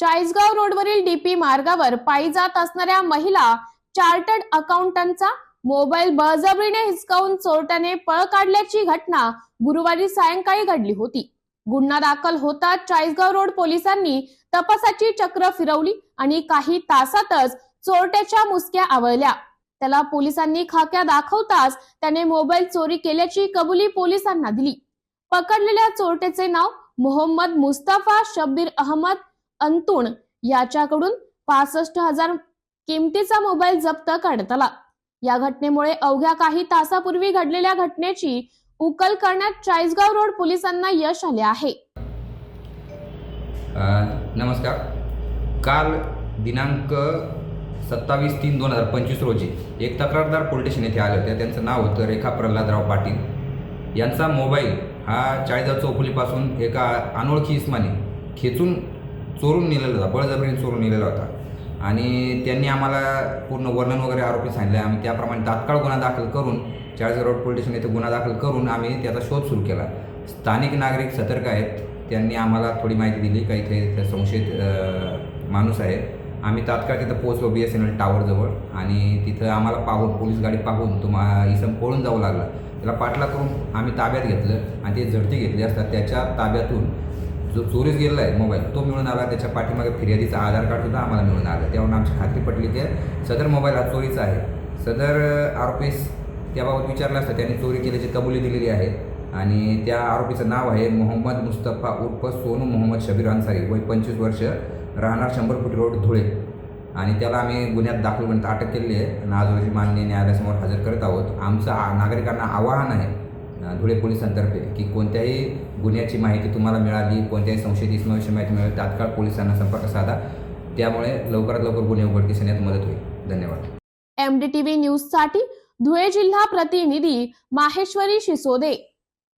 चाळीसगाव रोडवरील डीपी मार्गावर पायी जात असणाऱ्या महिला चार्टर्ड अकाउंटंटचा मोबाईल बळजबरीने हिसकावून चोरट्याने पळ काढल्याची घटना गुरुवारी सायंकाळी घडली होती. गुन्हा दाखल होताच चाळीसगाव रोड पोलिसांनी. तपासाची चक्र फिरवली आणि काही तासातच चोरट्याच्या मुसक्या आवळल्या. त्याला पोलिसांनी खाक्या दाखवताच त्याने मोबाईल चोरी केल्याची कबुली पोलिसांना दिली. पकडलेल्या चोरट्याचे नाव मोहम्मद मुस्ताफा शब्बीर अहमद अंतुण याच्याकडून पासष्ट हजार किमतीचा मोबाईल जप्त करण्यात आला या घटनेमुळे अवघ्या काही तासापूर्वी घडलेल्या घटनेची उकल करण्यात चाळीसगाव रोड पोलिसांना यश आले आहे. नमस्कार. काल दिनांक सत्तावीस तीन दोन हजार पंचवीस रोजी एक तक्रारदार पोलीस स्टेशन येथे आले होते. त्यांचं नाव होतं रेखा प्रल्हादराव पाटील. यांचा मोबाईल हा चाळीसगाव चौफुलीपासून एका अनोळखी इस्माने खेचून चोरून नेलेला होता बळजबरीने चोरून नेलेला होता. आणि त्यांनी आम्हाला पूर्ण वर्णन वगैरे आरोपी सांगितले. आम्ही त्याप्रमाणे तात्काळ गुन्हा दाखल करून चाळीसगाव रोड पोलीस स्टेशन येथे गुन्हा दाखल करून आम्ही त्याचा शोध सुरू केला. स्थानिक नागरिक सतर्क आहेत. त्यांनी आम्हाला थोडी माहिती दिली. काही काही संशयित माणूस आहे. आम्ही तात्काळ तिथं पोहोचलो बी एस एन एल टावरजवळ आणि तिथं आम्हाला पाहून पोलीस गाडी पाहून तुम्हा इसम पळून जाऊ लागला. त्याला पाठला करून आम्ही ताब्यात घेतलं. आणि ते झडती घेतली असता त्याच्या ताब्यातून जो चोरीस गेलेला आहे मोबाईल तो मिळून आला त्याच्या पाठीमागे फिर्यादीचा आधार कार्ड सुद्धा आम्हाला मिळून आलं. त्यावरून आमची खात्री पटली की सदर मोबाईल हा चोरीचा आहे. सदर आरोपीस त्याबाबत विचारलं असतं. त्यांनी चोरी केल्याची कबुली दिलेली आहे. आणि त्या आरोपीचं नाव आहे मोहम्मद मुस्तफा उर्फ सोनू मोहम्मद शबीर अन्सारी. वय पंचवीस वर्ष राहणार शंभर फूट रोड धुळे. आणि त्याला आम्ही गुन्ह्यात दाखल करण्यात अटक केलेली आहे. आणि आज रोजी माननीय न्यायालयासमोर हजर करत आहोत. आमचं नागरिकांना आवाहन आहे धुळे पोलिसांतर्फे की कोणत्याही गुन्ह्याची माहिती तुम्हाला मिळाली कोणत्याही संशयित इसमाविषयी माहिती मिळाली तात्काळ पोलिसांना संपर्क साधा. त्यामुळे लवकरात लवकर गुन्हे उघडकीस येण्यात मदत होईल. धन्यवाद. एमडीटीव्ही न्यूजसाठी धुळे जिल्हा प्रतिनिधी माहेश्वरी शिसोदे.